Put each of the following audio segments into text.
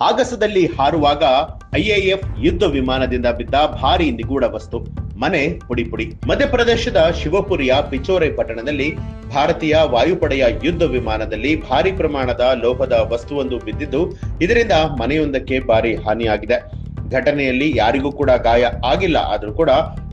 ಆಗಸದಲ್ಲಿ ಹಾರುವಾಗ IAF ಯುದ್ಧ ವಿಮಾನದಿಂದ ಬಿದ್ದ ಭಾರಿ ನಿಗೂಢ ವಸ್ತು. ಮನೆ, ಪುಡಿ ಪುಡಿ. ಮಧ್ಯಪ್ರದೇಶದ ಶಿವಪುರಿಯ ಪಿಚೋರೆ ಪಟ್ಟಣದಲ್ಲಿ ಭಾರತೀಯ ವಾಯುಪಡೆಯ ಯುದ್ಧ ವಿಮಾನದಲ್ಲಿ ಭಾರಿ ಪ್ರಮಾಣದ ಲೋಹದ ವಸ್ತುವೊಂದು ಬಿದ್ದಿದ್ದು, ಇದರಿಂದ ಮನೆಯೊಂದಕ್ಕೆ ಭಾರಿ ಹಾನಿಯಾಗಿದೆ. ಘಟನೆಯಲ್ಲಿ ಯಾರಿಗೂ ಕೂಡ ಗಾಯ ಆಗಿಲ್ಲ. ಆದರೂ ಕೂಡ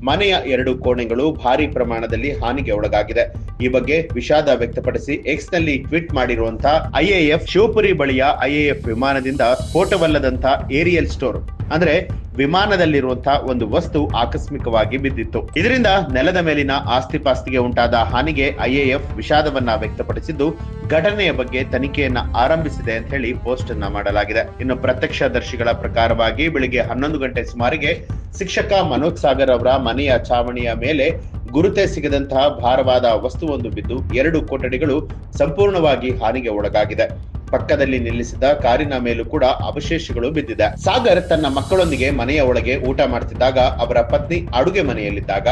ಮನೆಯ ಎರಡು ಕೋಣೆಗಳು ಭಾರಿ ಪ್ರಮಾಣದಲ್ಲಿ ಹಾನಿಗೆ ಒಳಗಾಗಿದೆ. ಈ ಬಗ್ಗೆ ವಿಷಾದ ವ್ಯಕ್ತಪಡಿಸಿ ಎಕ್ಸ್ನಲ್ಲಿ ಟ್ವೀಟ್ ಮಾಡಿರುವಂತಹ ಐಎಎಫ್ ಶಿವಪುರಿ ಬಳಿಯ ಐಎಎಫ್ ವಿಮಾನದಿಂದ ಸ್ಫೋಟವಲ್ಲದಂತಹ ಏರಿಯಲ್ ಸ್ಟೋರ್, ಅಂದ್ರೆ ವಿಮಾನದಲ್ಲಿರುವಂತಹ ಒಂದು ವಸ್ತು ಆಕಸ್ಮಿಕವಾಗಿ ಬಿದ್ದಿತ್ತು. ಇದರಿಂದ ನೆಲದ ಮೇಲಿನ ಆಸ್ತಿ ಪಾಸ್ತಿಗೆ ಉಂಟಾದ ಹಾನಿಗೆ ಐಎಎಫ್ ವಿಷಾದವನ್ನ ವ್ಯಕ್ತಪಡಿಸಿದ್ದು, ಘಟನೆಯ ಬಗ್ಗೆ ತನಿಖೆಯನ್ನ ಆರಂಭಿಸಿದೆ ಅಂತ ಹೇಳಿ ಪೋಸ್ಟ್ ಅನ್ನ ಮಾಡಲಾಗಿದೆ. ಇನ್ನು ಪ್ರತ್ಯಕ್ಷದರ್ಶಿಗಳ ಪ್ರಕಾರವಾಗಿ ಬೆಳಿಗ್ಗೆ ಹನ್ನೊಂದು ಗಂಟೆ ಸುಮಾರಿಗೆ ಶಿಕ್ಷಕ ಮನೋಜ್ ಸಾಗರ್ ಅವರ ಮನೆಯ ಚಾವಣಿಯ ಮೇಲೆ ಗುರುತೇ ಸಿಗದಂತಹ ಭಾರವಾದ ವಸ್ತುವೊಂದು ಬಿದ್ದು ಎರಡು ಕೊಠಡಿಗಳು ಸಂಪೂರ್ಣವಾಗಿ ಹಾನಿಗೆ ಒಳಗಾಗಿದೆ. ಪಕ್ಕದಲ್ಲಿ ನಿಲ್ಲಿಸಿದ ಕಾರಿನ ಮೇಲೂ ಕೂಡ ಅವಶೇಷಗಳು ಬಿದ್ದಿದೆ. ಸಾಗರ್ ತನ್ನ ಮಕ್ಕಳೊಂದಿಗೆ ಮನೆಯ ಒಳಗೆ ಊಟ ಮಾಡ್ತಿದ್ದಾಗ ಅವರ ಪತ್ನಿ ಅಡುಗೆ ಮನೆಯಲ್ಲಿದ್ದಾಗ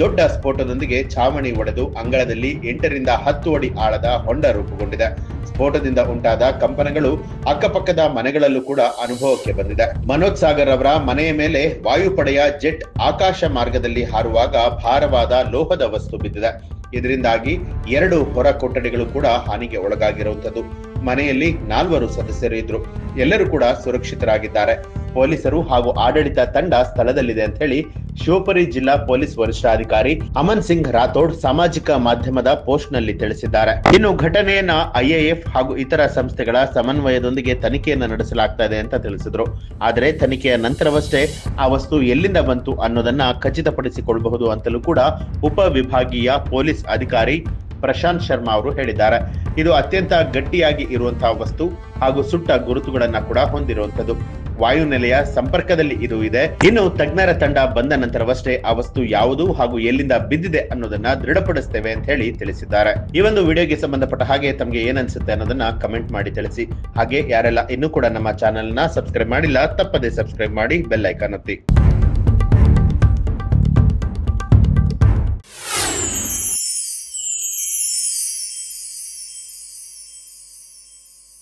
ದೊಡ್ಡ ಸ್ಫೋಟದೊಂದಿಗೆ ಛಾವಣಿ ಒಡೆದು ಅಂಗಳದಲ್ಲಿ ಎಂಟರಿಂದ ಹತ್ತು ಅಡಿ ಆಳದ ಹೊಂಡ ರೂಪುಗೊಂಡಿದೆ. ಸ್ಫೋಟದಿಂದ ಉಂಟಾದ ಕಂಪನಗಳು ಅಕ್ಕಪಕ್ಕದ ಮನೆಗಳಲ್ಲೂ ಕೂಡ ಅನುಭವಕ್ಕೆ ಬಂದಿದೆ. ಮನೋಜ್ ಸಾಗರ್ ಅವರ ಮನೆಯ ಮೇಲೆ ವಾಯುಪಡೆಯ ಜೆಟ್ ಆಕಾಶ ಮಾರ್ಗದಲ್ಲಿ ಹಾರುವಾಗ ಭಾರವಾದ ಲೋಹದ ವಸ್ತು ಬಿದ್ದಿದೆ. ಇದರಿಂದಾಗಿ ಎರಡು ಹೊರ ಕೊಠಡಿಗಳು ಕೂಡ ಹಾನಿಗೆ ಒಳಗಾಗಿರುವಂತದ್ದು ಮನೆಯಲ್ಲಿ ನಾಲ್ವರು ಸದಸ್ಯರು ಇದ್ರು. ಎಲ್ಲರೂ ಕೂಡ ಸುರಕ್ಷಿತರಾಗಿದ್ದಾರೆ. ಪೊಲೀಸರು ಹಾಗೂ ಆಡಳಿತ ತಂಡ ಸ್ಥಳದಲ್ಲಿದೆ ಅಂತ ಹೇಳಿ ಶಿವಪುರಿ ಜಿಲ್ಲಾ ಪೊಲೀಸ್ ವರಿಷ್ಠಾಧಿಕಾರಿ ಅಮನ್ ಸಿಂಗ್ ರಾಥೋಡ್ ಸಾಮಾಜಿಕ ಮಾಧ್ಯಮದ ಪೋಸ್ಟ್ನಲ್ಲಿ ತಿಳಿಸಿದ್ದಾರೆ. ಇನ್ನು ಘಟನೆಯನ್ನ ಐಎಎಫ್ ಹಾಗೂ ಇತರ ಸಂಸ್ಥೆಗಳ ಸಮನ್ವಯದೊಂದಿಗೆ ತನಿಖೆಯನ್ನ ನಡೆಸಲಾಗ್ತಾ ಇದೆ ಅಂತ ತಿಳಿಸಿದ್ರು. ಆದರೆ ತನಿಖೆಯ ನಂತರವಷ್ಟೇ ಆ ವಸ್ತು ಎಲ್ಲಿಂದ ಬಂತು ಅನ್ನೋದನ್ನ ಖಚಿತಪಡಿಸಿಕೊಳ್ಳಬಹುದು ಅಂತಲೂ ಕೂಡ ಉಪ ವಿಭಾಗೀಯ ಪೊಲೀಸ್ ಅಧಿಕಾರಿ ಪ್ರಶಾಂತ್ ಶರ್ಮಾ ಅವರು ಹೇಳಿದ್ದಾರೆ. ಇದು ಅತ್ಯಂತ ಗಟ್ಟಿಯಾಗಿ ಇರುವಂತಹ ವಸ್ತು ಹಾಗೂ ಸುಟ್ಟ ಗುರುತುಗಳನ್ನ ಕೂಡ ಹೊಂದಿರುವಂತದ್ದು ವಾಯುನೆಲೆಯ ಸಂಪರ್ಕದಲ್ಲಿ ಇದು ಇದೆ. ಇನ್ನು ತಜ್ಞರ ತಂಡ ಬಂದ ನಂತರವಷ್ಟೇ ಆ ವಸ್ತು ಯಾವುದು ಹಾಗೂ ಎಲ್ಲಿಂದ ಬಿದ್ದಿದೆ ಅನ್ನೋದನ್ನ ದೃಢಪಡಿಸ್ತೇವೆ ಅಂತ ಹೇಳಿ ತಿಳಿಸಿದ್ದಾರೆ. ಈ ಒಂದು ವಿಡಿಯೋಗೆ ಸಂಬಂಧಪಟ್ಟ ಹಾಗೆ ತಮಗೆ ಏನನ್ಸುತ್ತೆ ಅನ್ನೋದನ್ನ ಕಮೆಂಟ್ ಮಾಡಿ ತಿಳಿಸಿ. ಹಾಗೆ ಯಾರೆಲ್ಲ ಇನ್ನೂ ಕೂಡ ನಮ್ಮ ಚಾನೆಲ್ನ ಸಬ್ಸ್ಕ್ರೈಬ್ ಮಾಡಿಲ್ಲ, ತಪ್ಪದೆ ಸಬ್ಸ್ಕ್ರೈಬ್ ಮಾಡಿ ಬೆಲ್ ಐಕಾನ್ ಒತ್ತಿ.